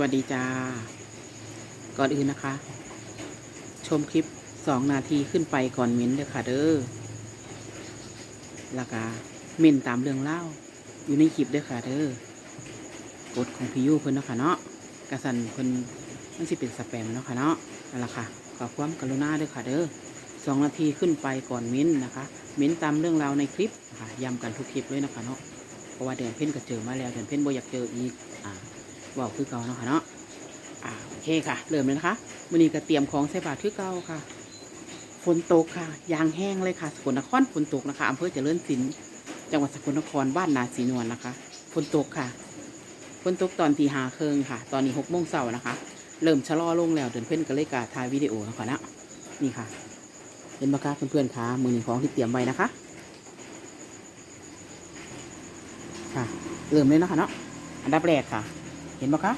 วัสดีจ้า ก่อนอื่นนะคะ ชมคลิปสองนาทีขึ้นไปก่อนเม้นเด้อค่ะ เด้อแล้วก็เม้นตามเรื่องเล่า อยู่ในคลิปเด้อค่ะ เด้อกดของพี่ยูเพิ่นเนาะค่ะเนาะกระสันเพิ่นมันสิเป็นสแปมเนาะค่ะเนาะนั่นแหละค่ะขอความกรุณาเด้อค่ะ เด้อสองนาทีขึ้นไปก่อนเม้นนะคะ เม้นตามเรื่องราวในคลิปนะคะย้ำกันทุกคลิปเลยนะคะเนาะเพราะว่าเดือนเพ่นก็เจอมาแล้วเดือนเพ่นบ่อยากเจออีกอ่า ว่าคือเก่าเนาะค่ะเนาะอ่าโอเคค่ะ เริ่มเลยนะคะวันนี้ก็เตรียมของใส่บาตรคือเก่าค่ะ ฝนตกค่ะ ยางแห้งเลยค่ะสกลนครฝนตกนะคะอำเภอเจริญศิลป์จังหวัดสกลนครบ้านนาศรีนวลนะคะ ฝนตกค่ะ ฝนตกตอนตีหาเคิงค่ะ ตอนนี้หกโมงเช้านะคะ เริ่มชะลอลงแล้วเดินเพื่อนก็เลยกาถ่ายวิดีโอนะคะนะนี่ค่ะเห็นไหมคะเพื่อนๆคะมือหนึ่งของที่เตรียมไว้นะคะ ค่ะเริ่มเลยนะคะเนาะอันดับแรกค่ะ เห็นไหมคะ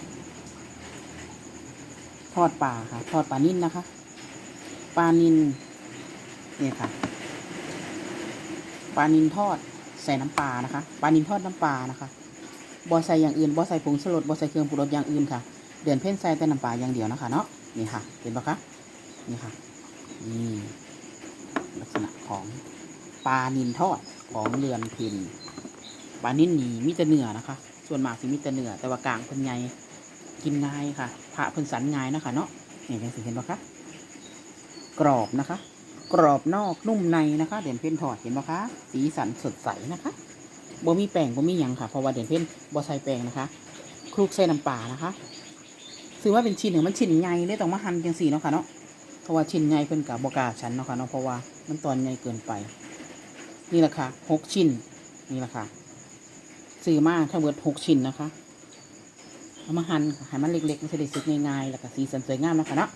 ทอดปลาค่ะ ทอดปลานิ่นนะคะ ปลานินเนี่ยค่ะ ปลานินทอดใส่น้ำปลานะคะ ปลานินทอดน้ำปลานะคะบอใส่อย่างอื่นบอใส่ผงชูรสบอใส่เครื่องปรุงรสอย่างอื่นค่ะ เดือนเพ่นใส่แต่น้ำปลาอย่างเดียวนะคะเนาะ นี่ค่ะ เห็นปะคะ นี่ค่ะ นี่ลักษณะของปลานินทอดของเรือนพินปลานิ่นนี่มีแต่เนื้อนะคะ ส่วนหมากสิมีแต่เนื้อแต่ว่ากลางเพิ่นใหญ่กินง่ายค่ะผ่าเพิ่นสันง่ายนะคะเนาะนี่ยังสิเห็นปะคะกรอบนะคะ กรอบนอกนุ่มในนะคะ เด่นเพ่นทอดเห็นปะคะสีสันสดใสนะคะบ่มีแป้งบ่มีหยังค่ะเพราะว่าเด่นเพ่นบ่ใส่แป้งนะคะคลุกใส่น้ำปลานะคะซื้อว่าเป็นชิ้นหนึ่งมันชิ้นใหญ่เลยต้องมาหั่นจังสี่เนาะค่ะเนาะเพราะว่าชิ้นใหญ่เพิ่นกับบกล้าชั้นเนาะค่ะเนาะเพราะว่ามันตอนใหญ่เกินไป นี่แหละค่ะหกชิ้นนี่แหละค่ะ ซื้อมาทั้งหมดหกชิ้นนะคะ เอามาหั่นค่ะให้มันเล็กๆมันจะได้สุกง่ายๆแล้วก็สีสันสวยงามนะคะเนาะ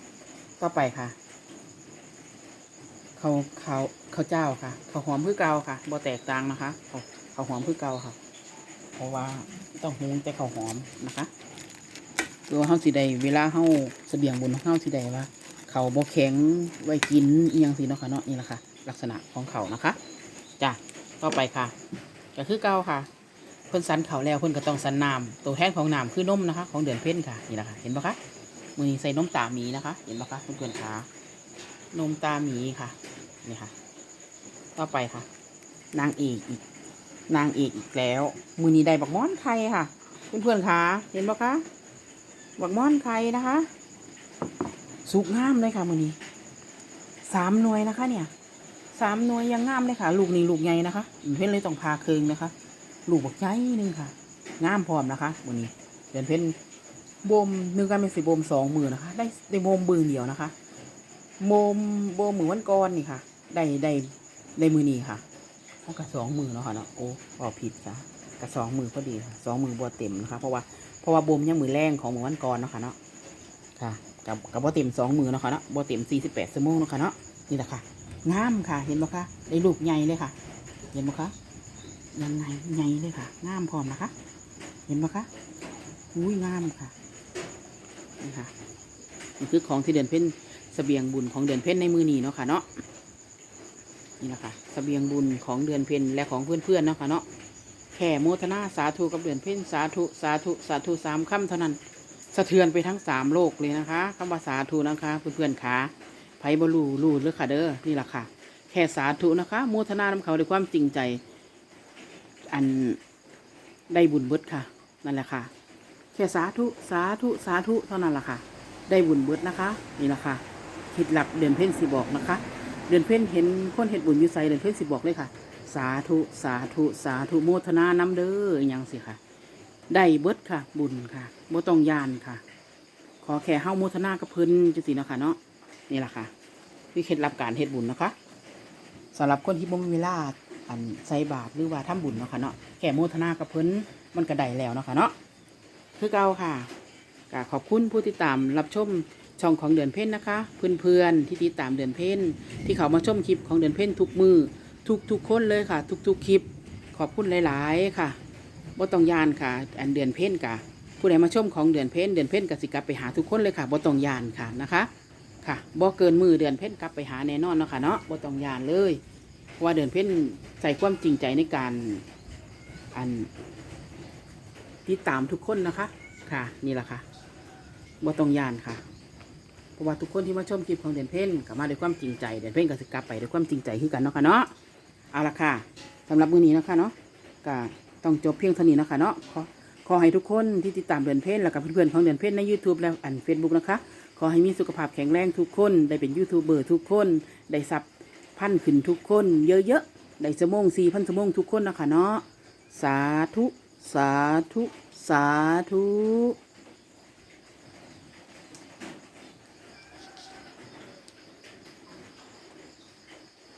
ต่อไปค่ะเขาเขาเขาวเจ้าค่ะเขาวหอมพือเกาค่ะบ่แตกต่างนะคะเขาเขาวหอมพือเกาค่ะ เพราะว่าต้องหุงแต่เขาวหอมนะคะตัวเฮาสิได้เวลาเฮาเสบียงบุญของเฮาสิได้ว่าเขาบ่แข็งไว้กินอียงสิเนาะค่ะเนาะนี่แหละค่ะ ลักษณะของเขานะคะจ้ะต่อไปค่ะก็คือเก่าค่ะ เพิ่นสันเขาแล้วเพิ่นก็ต้องสันน้ำตัวแทนของน้ำคือนมนะคะ ของเดือนเพ็ญค่ะนี่แหละคะเห็นปะคะมือนี้ใส่นมตาหมีนะคะ เห็นปะคะเพื่อนๆคะนมตาหมีค่ะนี่ค่ะ ต่อไปค่ะ นางเอกอีก นางเอกอีกแล้ว มือนี้ได้บักม้อนไข่ค่ะ เพื่อนๆคะเห็นปะคะบักม้อนไข่นะคะสุกงามเลยค่ะมือนี้สามหน่วยนะคะ เนี่ยสามหน่วยยังงามเลยค่ะ ลูกนี้ลูกใหญ่นะคะเพื่อนเลยต้องพาเคืองนะคะ ลูกบักใยหนึงค่ะ งามพร้อมนะคะวันนี้เดือนเพ็ญบ่มหนึ่งกันเป็นสิบ่มสองมือนะคะ ได้ได้บ่มมือเดียวนะคะบ่มบ่มมือวันก่อนนี่ค่ะ ได้ได้ได้มือนี้ค่ะเอากระสองมือเนาะค่ะเนาะโอ้พอผิดจ้ะกระสองมือพอดีค่ะสองมือบัวเต็มนะคะ เพราะว่าเพราะว่าบ่มยังมือแรงของมือวันก่อนเนาะค่ะเนาะค่ะกับกับบัวเต็มสองมือเนาะค่ะเนาะบัวเต็มสี่สิบแปดชั่วโมงเนาะค่ะเนาะนี่แหละค่ะงามค่ะ เห็นไหมคะได้ลูกใหญ่เลยค่ะ เห็นไหมคะ ยังไงไงเลยค่ะ งามพร้อมนะคะ เห็นไหมคะอุ้ยงามค่ะนี่ค่ะนี่คือของที่เดือนเพ่นสเสบียงบุญของเดือนเพ่นในมือนี้เนาะค่ะเนาะนี่นะคะสเสบียงบุญของเดือนเพ็ญและของเพื่อนๆเนาะค่ะเนาะแค่โมทนาสาธุกับเดือนเพ่นสาธุสาธุสาธุสามคำเท่านั้น สะเทือนไปทั้งสามโลกเลยนะคะคำว่าสาธุนะคะเพื่อนๆขาไพ่บรูรูหรือค่ะเด้อนี่แหละค่ะ แค่สาธุนะคะโมทนานำเขาด้วยความจริงใจ อันได้บุญเบิดค่ะ นั่นแหละค่ะ แค่สาธุสาธุสาธุเท่านั้นแหละค่ะ ได้บุญเบิดนะคะนี่แหละค่ะคิดหลับเดือนเพ่นสิบอกนะคะ เดือนเพ่นเห็นคนเห็ดบุญยู่ใส่เดือนเพ่นสิบอกเลยค่ะ สาธุสาธุสาธุโมทนานำเด้ออหยังสิค่ะ ได้เบิดค่ะ บุญค่ะบ่ต้องยานค่ะ ขอแค่เฮ้าโมทนากับเพิ่นจังสิเนาะค่ะเนาะนี่แหละค่ะวิเคล็ดลับการเฮ็ดบุญนะคะสำหรับคนที่บ่มีเวลา อันใส่บาตรหรือว่าทำบุญเนาะค่ะเนาะแก่โมทนากับเพิ่นมันก็ได้แล้วเนาะค่ะเนาะคือเก่าค่ะก็ขอบคุณผู้ที่ตามรับชมช่องของเดือนเพ่นนะคะ เพื่อนๆที่ติดตามเดือนเพ่นที่เขามาชมคลิปของเดือนเพ่นทุกมือทุกทุกๆคนเลยค่ะ ทุกๆคลิป ขอบคุณหลาย ๆ ค่ะบ่ต้องยานค่ะ อันเดือนเพ่นกะผู้ใดมาชมของเดือนเพ่นเดือนเพ่นกสิกลับไปหาทุกคนเลยค่ะบ่ต้องยานค่ะนะคะ ค่ะบ่เกินมือเดือนเพ่นกลับไปหาแน่นอนเนาะค่ะเนาะบ่ต้องยานเลย ว่าเดือนเพ่นใส่ความจริงใจในการอันติดตามทุกคนนะคะค่ะนี่แหละค่ะบ่ต้องยานค่ะเพราะว่าทุกคนที่มาชมคลิปของเด่นเพ่นก็มาด้วยความจริงใจเด่นเพ่นก็สิกลับไปด้วยความจริงใจคือกันเนาะค่ะเนาะเอาละค่ะสำหรับมื้อนี้นะคะเนาะก็ต้องจบเพียงเท่านี้นะคะเนาะขอขอให้ทุกคนที่ติดตามเด่นเพ่นแล้วก็เพื่อนๆของเด่นเพ่นใน YouTube และอัน Facebook นะคะ ขอให้มีสุขภาพแข็งแรงทุกคน ได้เป็นยูทูบเบอร์ทุกคน ได้สับ พันขึ้นทุกคน เยอะๆได้สมงสี่พันสมงทุกคนนะคะเนาะสาธุ สาธุ สาธุ